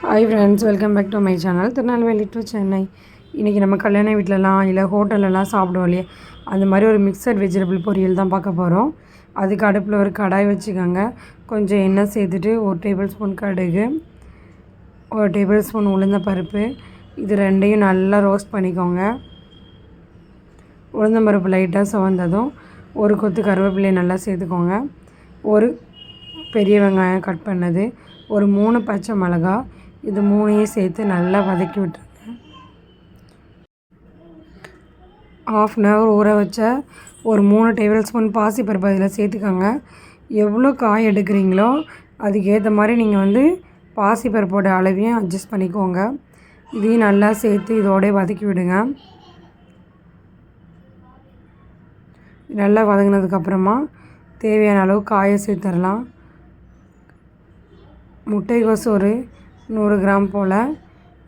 Hi friends welcome back to my channel Tirunelveli to Chennai இன்றைக்கி நம்ம கல்யாண வீட்டிலலாம் இல்லை ஹோட்டல்லலாம் சாப்பிடுவோம் இல்லையா? அந்த மாதிரி ஒரு மிக்சட் வெஜிடபிள் பொரியல் தான் பார்க்க போகிறோம் அதுக்கு அடுப்பில் ஒரு கடாய் வச்சுக்கோங்க. கொஞ்சம் எண்ணெய் சேர்த்துட்டு ஒரு டேபிள் ஸ்பூன் கடுகு ஒரு டேபிள் ஸ்பூன் உளுந்த பருப்பு. இது ரெண்டையும் நல்லா ரோஸ்ட் பண்ணிக்கோங்க. உளுந்தம்பருப்பு லைட்டாக சுவந்ததும் ஒரு கொத்து கருவேப்பிலையை நல்லா சேர்த்துக்கோங்க. ஒரு பெரிய வெங்காயம் கட் பண்ணது. ஒரு மூணு பச்சை மிளகா இது மூணையும் சேர்த்து நல்லா வதக்கி விட்டுருங்க. ஆஃப் அன் ஹவர் ஊற வச்ச ஒரு மூணு டேபிள் ஸ்பூன் பாசிப்பருப்பு அதில் சேர்த்துக்கோங்க. எவ்வளோ காய் எடுக்கிறீங்களோ அதுக்கேற்ற மாதிரி நீங்கள் வந்து பாசிப்பருப்போட அளவையும் அட்ஜஸ்ட் பண்ணிக்கோங்க. இதையும் நல்லா சேர்த்து இதோடய வதக்கி விடுங்க. நல்லா வதங்கினதுக்கப்புறமா தேவையான அளவு காயை சேர்த்துடலாம். முட்டைகோஸ் ஒரு நூறு கிராம் போல்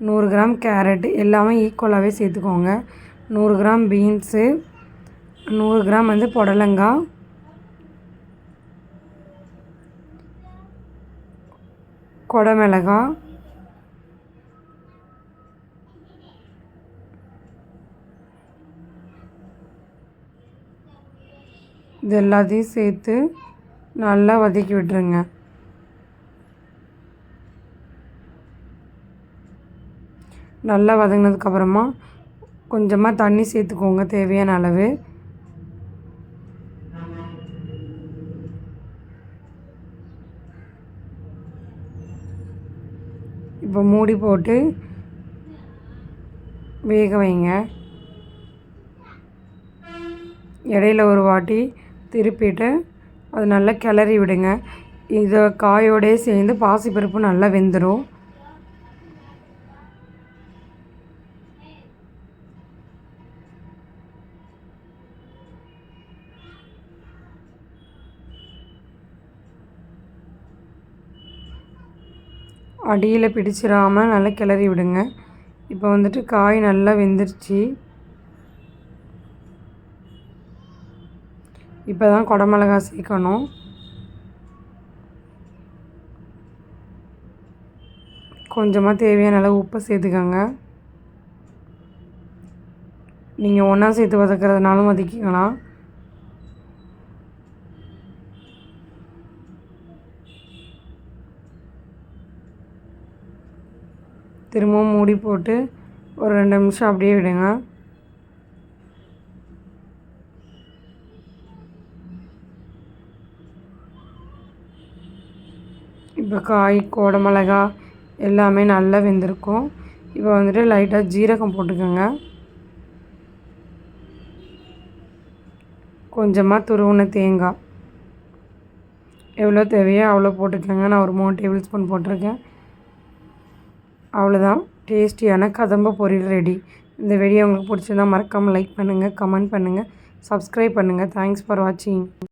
நூறு கிராம் கேரட் எல்லாமே ஈக்குவலாகவே சேர்த்துக்கோங்க. நூறு கிராம் பீன்ஸு நூறு கிராம் வந்து புடலங்காய். கொடமிளகா இது எல்லாத்தையும் சேர்த்து நல்லா வதக்கி விட்டுருங்க. நல்லா வதங்கினதுக்கப்புறமா கொஞ்சமாக தண்ணி சேர்த்துக்கோங்க தேவையான அளவு. இப்போ மூடி போட்டு வேக வைங்க. இடையில ஒரு வாட்டி திருப்பிட்டு அது நல்லா கிளறி விடுங்க. இதை காயோடையே சேர்ந்து பாசிப்பருப்பு நல்லா வெந்துடும் அடியில் பிடிச்சிடாமல் நல்லா கிளறி விடுங்க. இப்போ வந்துட்டு காய் நல்லா வெந்துருச்சு. இப்போ தான் குடமிளகா சேர்க்கணும். கொஞ்சமாக தேவையான அளவு உப்பை சேர்த்துக்கோங்க. நீங்கள் ஒன்றா சேர்த்து வதக்கிறதுனாலும் வதக்கிக்கலாம். திரும்பவும் மூடி போட்டு ஒரு ரெண்டு நிமிஷம் அப்படியே விடுங்க. இப்போ காய் கோடை மிளகாய் எல்லாமே நல்லா வெந்திருக்கும். இப்போ வந்துட்டு லைட்டாக ஜீரகம் போட்டுக்கோங்க. கொஞ்சமாக துருவுன தேங்காய். எவ்வளோ தேவையோ அவ்வளோ போட்டுக்கோங்க. நான் ஒரு மூணு டேபிள் ஸ்பூன் போட்டிருக்கேன். அவ்வளோதான் டேஸ்டியான கதம்ப பொரியல் ரெடி இந்த வீடியோ உங்களுக்கு பிடிச்சிருந்தா மறக்காமல் லைக் பண்ணுங்கள் கமெண்ட் பண்ணுங்கள் சப்ஸ்கிரைப் பண்ணுங்கள் தேங்க்ஸ் ஃபார் வாட்சிங்